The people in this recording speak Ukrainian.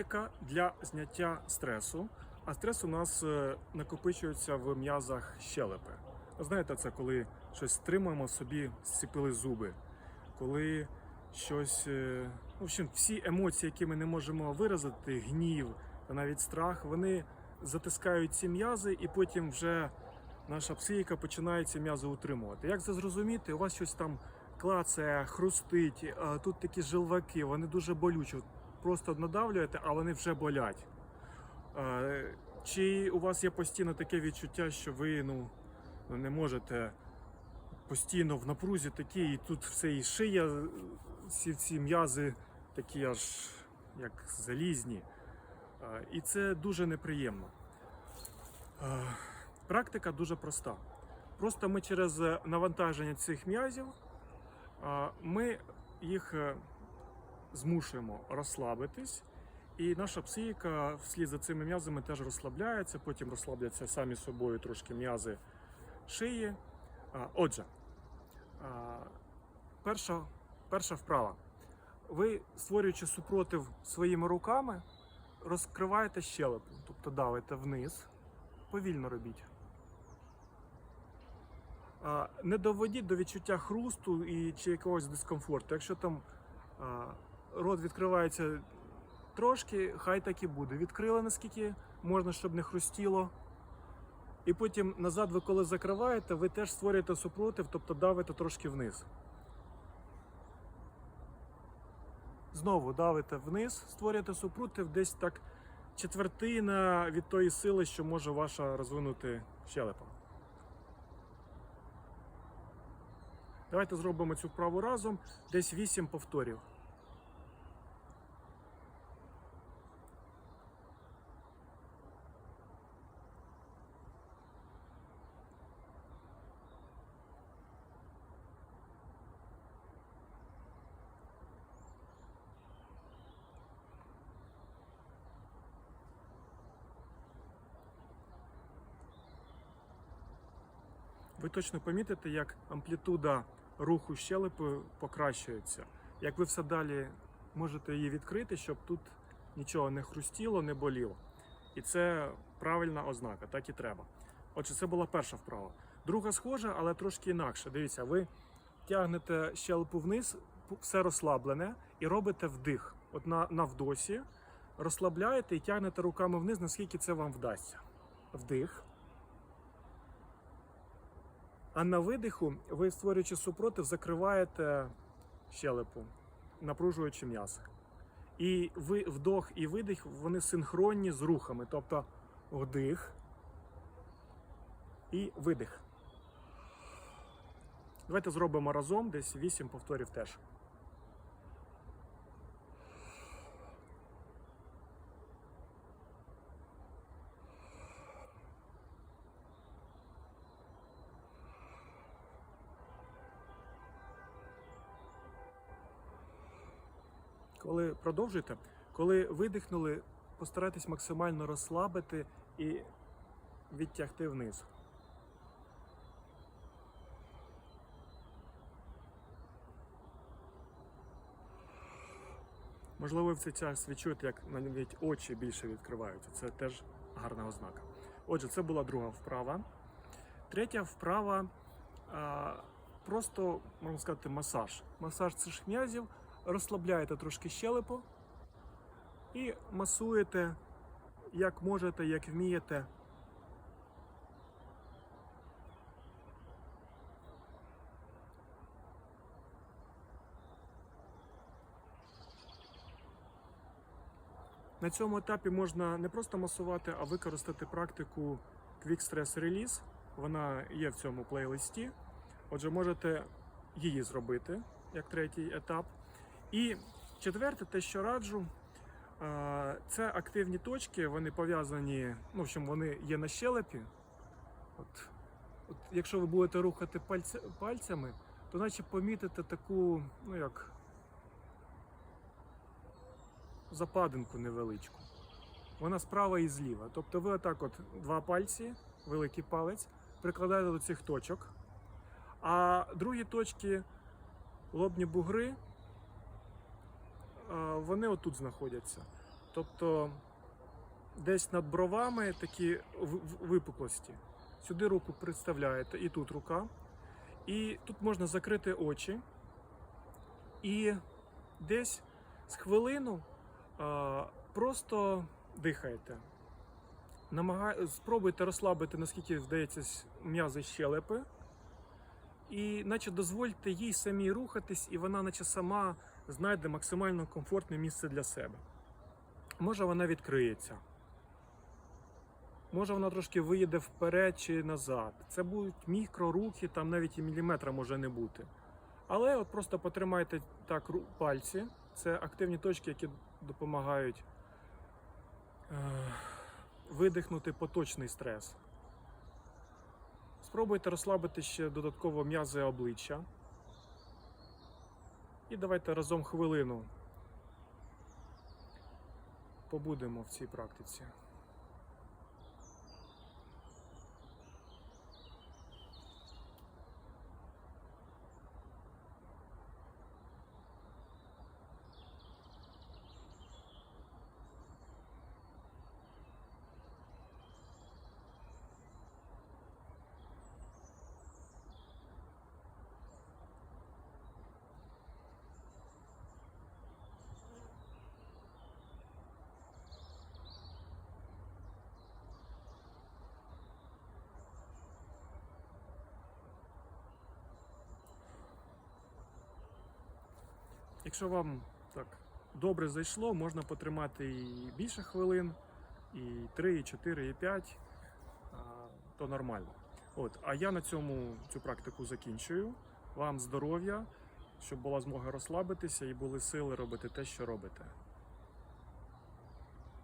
Практика для зняття стресу. А стрес у нас е, накопичується в м'язах щелепи. Знаєте, це коли щось стримуємо собі, зціпили зуби, коли щось. е, В общем, всі емоції, які ми не можемо виразити, гнів та навіть страх, вони затискають ці м'язи, і потім вже наша психіка починає ці м'язи утримувати. Як це зрозуміти? У вас щось там клацає, хрустить, тут такі жилваки, вони дуже болючі. Просто надавлюєте, а вони вже болять. Е, Чи у вас є постійно таке відчуття, що ви ну, не можете постійно в напрузі такі, і тут все і шия, всі ці м'язи такі аж як залізні. Е, І це дуже неприємно. Е, Практика дуже проста. Просто ми через навантаження цих м'язів ми їх змушуємо розслабитись, і наша психіка вслід за цими м'язами теж розслабляється, потім розслабляться самі собою трошки м'язи шиї. Отже, перша, перша вправа. Ви, створюючи супротив своїми руками, розкриваєте щелепу, тобто давите вниз, повільно робіть. Не доводіть до відчуття хрусту і чи якогось дискомфорту. Якщо там рот відкривається трошки, хай так і буде. Відкрили наскільки можна, щоб не хрустіло. І потім назад, ви коли закриваєте, ви теж створюєте супротив, тобто давите трошки вниз. Знову давите вниз, створюєте супротив, десь так четвертина від тої сили, що може ваша розвинути щелепа. Давайте зробимо цю вправу разом, десь 8 повторів. Ви точно помітите, як амплітуда руху щелепи покращується. Як ви все далі можете її відкрити, щоб тут нічого не хрустіло, не боліло. І це правильна ознака, так і треба. Отже, це була перша вправа. Друга схожа, але трошки інакше. Дивіться, ви тягнете щелепу вниз, все розслаблене, і робите вдих. От на, на вдосі розслабляєте і тягнете руками вниз, наскільки це вам вдасться. Вдих. А на видиху ви, створюючи супротив, закриваєте щелепу, напружуючи м'ясо. І ви вдох і видих вони синхронні з рухами. Тобто вдих і видих. Давайте зробимо разом десь 8 повторів теж. Коли продовжуєте, коли видихнули, постарайтесь максимально розслабити і відтягти вниз. Можливо, ви в цей час відчуєте, як навіть очі більше відкриваються. Це теж гарна ознака. Отже, це була друга вправа. Третя вправа просто, можна сказати, масаж. Масаж цих м'язів розслабляєте трошки щелепу і масуєте, як можете, як вмієте. На цьому етапі можна не просто масувати, а використати практику Quick Stress Release. Вона є в цьому плейлисті. Отже, можете її зробити як третій етап. І четверте, те, що раджу, е, це активні точки, вони пов'язані, ну, в общем, вони є на щелепі. От, от, якщо ви будете рухати пальця, пальцями, то наче помітите таку, ну як западинку невеличку. Вона справа і зліва. Тобто ви отак от два пальці, великий палець, прикладаєте до цих точок, а другі точки лобні бугри. Вони отут знаходяться. Тобто десь над бровами такі випуклості. Сюди руку представляєте, і тут рука. І тут можна закрити очі. І десь з хвилину а, просто дихаєте. Намагай... Спробуйте розслабити, наскільки вдається м'язи щелепи. І наче дозвольте їй самій рухатись, і вона, наче сама знайде максимально комфортне місце для себе. Може вона відкриється. Може вона трошки виїде вперед чи назад. Це будуть мікрорухи, там навіть і міліметра може не бути. Але от просто потримайте так пальці. Це активні точки, які допомагають е, видихнути поточний стрес. Спробуйте розслабити ще додатково м'язи обличчя. І давайте разом хвилину побудемо в цій практиці. Якщо вам так добре зайшло, можна потримати і більше хвилин, і 3, і 4, і 5, то нормально. От, а я на цьому цю практику закінчую. Вам здоров'я, щоб була змога розслабитися і були сили робити те, що робите.